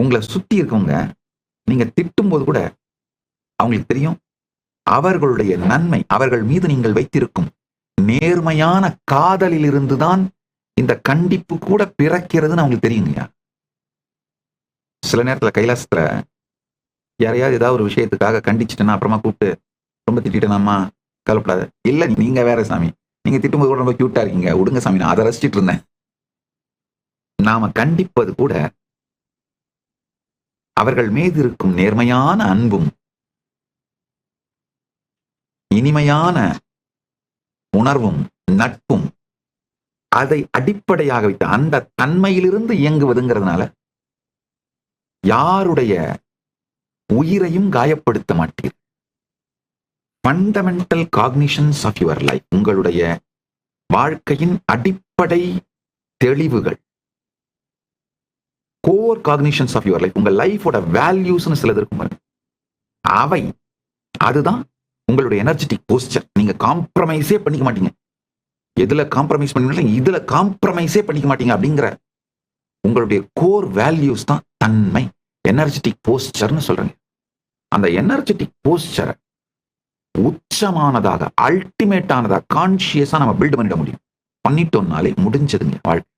உங்களை சுத்தி இருக்கவங்க நீங்க திட்டும் போது கூட அவங்களுக்கு தெரியும். அவர்களுடைய நன்மை அவர்கள் மீது நீங்கள் வைத்திருக்கும் நேர்மையான காதலில் இருந்துதான் இந்த கண்டிப்பு கூட பிறக்கிறதுன்னு அவங்களுக்கு தெரியுங்கய்யா சில நேரத்துல கைலாசத்துல யாரையாவது ஏதாவது ஒரு விஷயத்துக்காக கண்டிச்சிட்டேன்னா அப்புறமா கூப்பிட்டு ரொம்ப திட்டேனாமா கவலைப்படாத. இல்ல நீங்க வேற சாமி. நீங்க திட்டும்போது கூட ரொம்ப கியூட்டா இருக்கீங்க. விடுங்க சாமி நான் அதை ரசிச்சிட்டு இருந்தேன். நாம கண்டிப்பது கூட அவர்கள் மீது இருக்கும் நேர்மையான அன்பும் இனிமையான உணர்வும் நட்பும் அதை அடிப்படையாக வைத்து அந்த தன்மையிலிருந்து இயங்குவதுங்கிறதுனால யாருடைய உயிரையும் காயப்படுத்த மாட்டீர். Fundamental cognitions of your life உங்களுடைய வாழ்க்கையின் அடிப்படை தெளிவுகள் core cognitions of your life உங்கள் லைஃபோட வேல்யூஸ்னு சிலது இருக்கும் பாருங்க. அவை அதுதான் உங்களுடைய எனர்ஜெட்டிக் போஸ்டர் நீங்கள் காம்ப்ரமைஸே பண்ணிக்க மாட்டீங்க. எதில் காம்ப்ரமைஸ் பண்ணி இதில் காம்ப்ரமைஸே பண்ணிக்க மாட்டீங்க அப்படிங்கிற உங்களுடைய கோர் வேல்யூஸ் தான் தன்மை. எனர்ஜெட்டிக் போஸ்டர்னு சொல்கிறேங்க அந்த எனர்ஜெட்டிக் போஸ்டரை உச்சமானதாக அல்டிமேட்டானதாக கான்சியஸாக நம்ம பில்ட் பண்ணிட முடியும். பண்ணிட்டோம்னாலே முடிஞ்சதுங்க வாழ்க்கை.